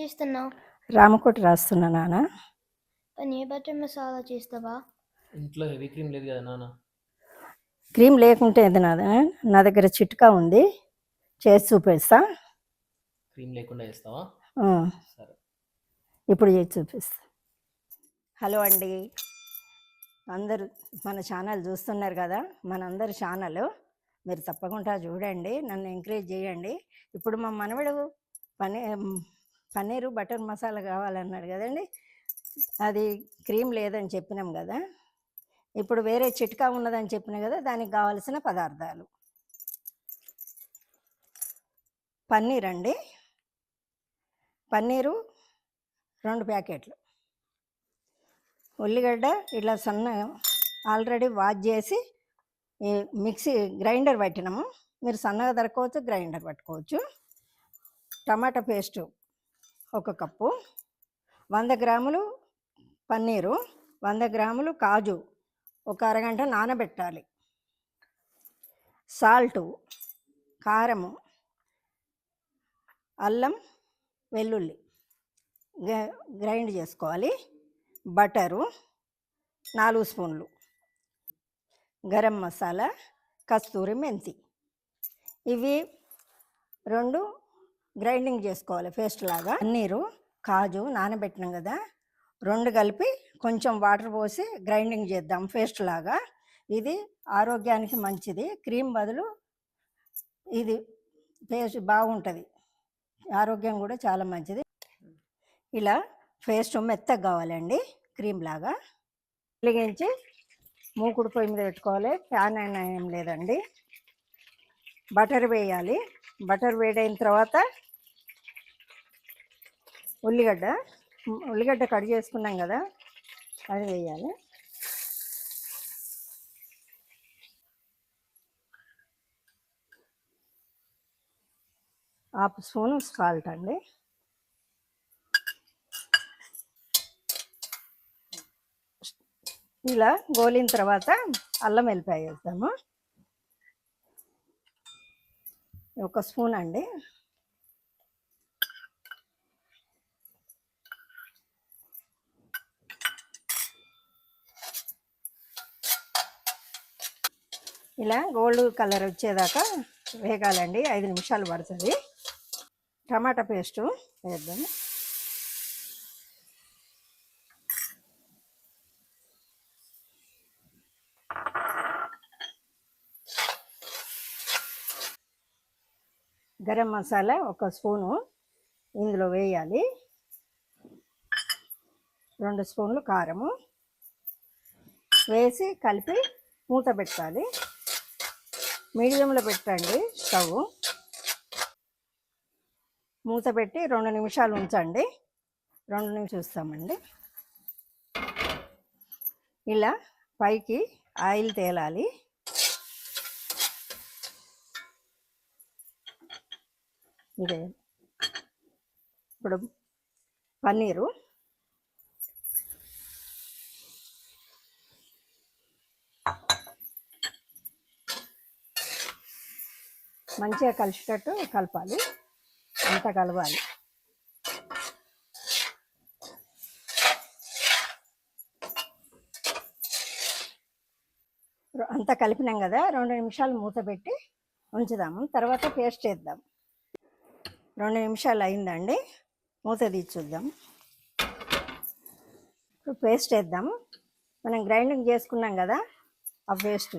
చేస్తున్నావు? రామకోటి రాస్తున్నా నాన్న. పన్నీర్ బటర్ మసాలా చేస్తావా? ఇంట్లో హెవీ క్రీమ్ లేదు కదా నాన్న. క్రీమ్ లేకుంటే ఏది నాన్న? నా దగ్గర చిట్కా ఉంది. చేసి చూపిస్తా. క్రీమ్ లేకుండా చేస్తావా? ఆ, సరే. ఇప్పుడు చేసి చూపిస్తా. హలో అండి. అందరూ మన ఛానల్ చూస్తున్నారు కదా? మనందరి ఛానల్. మీరు తప్పకుండా చూడండి. నన్ను ఎంకరేజ్ చేయండి. ఇప్పుడు మా మనవడు పనీ పన్నీరు బటర్ మసాలా కావాలన్నాడు కదండి. అది క్రీమ్ లేదని చెప్పినాం కదా. ఇప్పుడు వేరే చిట్కా ఉన్నదని చెప్పిన కదా దానికి కావాల్సిన పదార్థాలు. పన్నీర్ అండి. పన్నీరు రెండు ప్యాకెట్లు. ఉల్లిగడ్డ ఇట్లా సన్న ఆల్రెడీ వాష్ చేసి మిక్సీ గ్రైండర్ పట్టినాము. మీరు సన్నగా దొరకవచ్చు గ్రైండర్ పట్టుకోవచ్చు. టమాటా పేస్టు ఒక కప్పు. వంద గ్రాములు పన్నీరు. వంద గ్రాములు కాజు. ఒక అరగంట నానబెట్టాలి. సాల్టు కారము అల్లం వెల్లుల్లి గ్రైండ్ చేసుకోవాలి. బటరు నాలుగు స్పూన్లు. గరం మసాలా కస్తూరి మెంతి. ఇవి రెండు గ్రైండింగ్ చేసుకోవాలి పేస్ట్ లాగా. పన్నీరు కాజు నానబెట్టినాం కదా. రెండు కలిపి కొంచెం వాటర్ పోసి గ్రైండింగ్ చేద్దాం పేస్ట్ లాగా. ఇది ఆరోగ్యానికి మంచిది. క్రీమ్ బదులు ఇది పేస్ట్ బాగుంటుంది. ఆరోగ్యం కూడా చాలా మంచిది. ఇలా పేస్ట్ మెత్తగా కావాలండి క్రీమ్ లాగా. వెలిగించి మూకుడు పొయ్యి మీద పెట్టుకోవాలి. ఫ్యాన్ అయినా ఏం లేదండి. బటర్ వేయాలి. బటర్ వేడైన తర్వాత ఉల్లిగడ్డ ఉల్లిగడ్డ కట్ చేసుకున్నాం కదా అది వేయాలి. హాఫ్ స్పూన్ సాల్ట్ అండి. ఇలా గోలిన తర్వాత అల్లం వెళ్ళిపోయి వేస్తాము ఒక స్పూన్ అండి. ఇలా గోల్డ్ కలర్ వచ్చేదాకా వేగాలండి. ఐదు నిమిషాలు పడుతుంది. టమాటా పేస్టు వేద్దాము గరం మసాలా ఒక స్పూను ఇందులో వేయాలి. రెండు స్పూన్లు కారము. వేసి కలిపి మూత పెట్టాలి. మీడియంలో పెట్టండి స్టవ్. మూత పెట్టి రెండు నిమిషాలు ఉంచండి. రెండు నిమిషాలు చూస్తామండి. ఇలా పైకి ఆయిల్ తేలాలి. ఇదే. ఇప్పుడు పన్నీరు. మంచిగా కలిసేటట్టు కలపాలి. అంత కలపాలి అంతా కలిపినాం కదా రెండు నిమిషాలు మూత పెట్టి ఉంచుదాము. తర్వాత పేస్ట్ చేద్దాం. రెండు నిమిషాలు అయిందండి. మూత తీర్చుద్దాం ఇప్పుడు పేస్ట్ వేద్దాం. మనం గ్రైండింగ్ చేసుకున్నాం కదా ఆ పేస్ట్.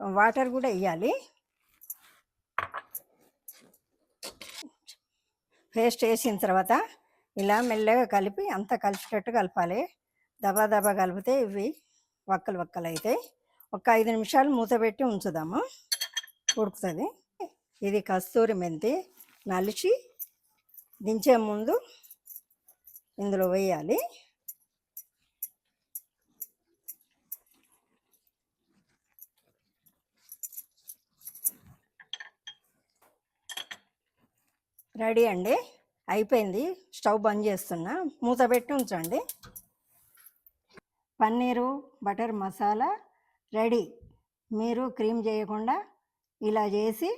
వాటర్ కూడా వేయాలి. పేస్ట్ వేసిన తర్వాత ఇలా మెల్లగా కలిపి అంతా కలిసేటట్టు కలపాలి. దబా దబా కలిపితే ఇవి వక్కలు వక్కలు అవుతాయి ఒక ఐదు నిమిషాలు మూత పెట్టి ఉంచుదాము. ఉడుకుతుంది. ఇది కస్తూరి మెంతి నలిచి దించే ముందు ఇందులో వేయాలి. రెడీ అండి. అయిపోయింది. స్టవ్ బంద్ చేస్తున్నా. మూత పెట్టి ఉంచండి. Paneer butter masala ready. మీరు క్రీమ్ చేయకుండా ఇలా చేసి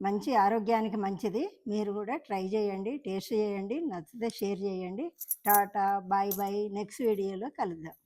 మంచి ఆరోగ్యానికి మంచిది. మీరు కూడా ట్రై చేయండి టేస్ట్ చేయండి నచ్చితే షేర్ చేయండి. Tata bye bye. నెక్స్ట్ వీడియోలో కలుద్దాం.